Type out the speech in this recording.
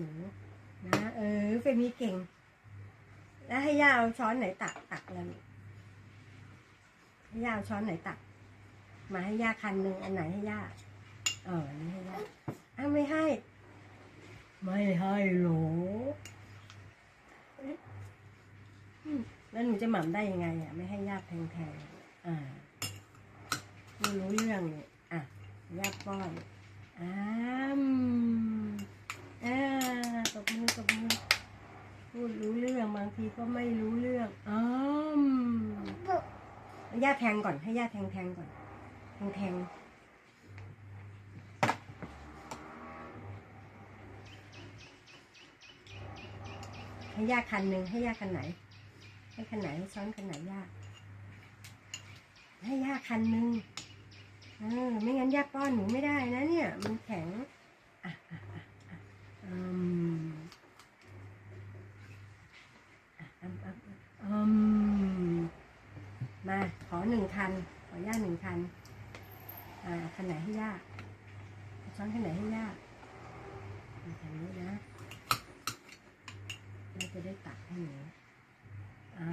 หนูนะเออเฟมีเก่ง แล้วให้ย่าเอาช้อนไหนตักตักแล้วลูกให้ย่าเอาช้อนไหนตัก มาให้ย่าคันหนึ่งอันไหนให้ย่าเอออันนี้ให้ย่าอ้าวไม่ให้ ไม่ให้หรออืมแล้วหนูจะหม่ำได้ยังไงอะไม่ให้ย่าแทงๆอ่าไม่รู้เรื่องเนี่ยอะย่าป้อนอ้ามอ่าตบมือตบมือพูดรู้เรื่อง บางทีก็ไม่รู้เรื่องอ้ามย่าแทงก่อน ให้ย่าแทงแทงก่อน แทงแทงให้ย่าคันหนึ่งให้ย่าคันไหน ให้คันไหนให้ช้อนคันไหนย่าให้ย่าคันหนึ่งเออไม่งั้นย่าป้อนหนูไม่ได้นะเนี่ย มันแข็ง หนึ่งคัน ขอย่าหนึ่งคัน อ่าขนาดให้ย่าช้อนขนาดให้ย่าคันนี้นะเราจะได้ตักให้หนูอ่า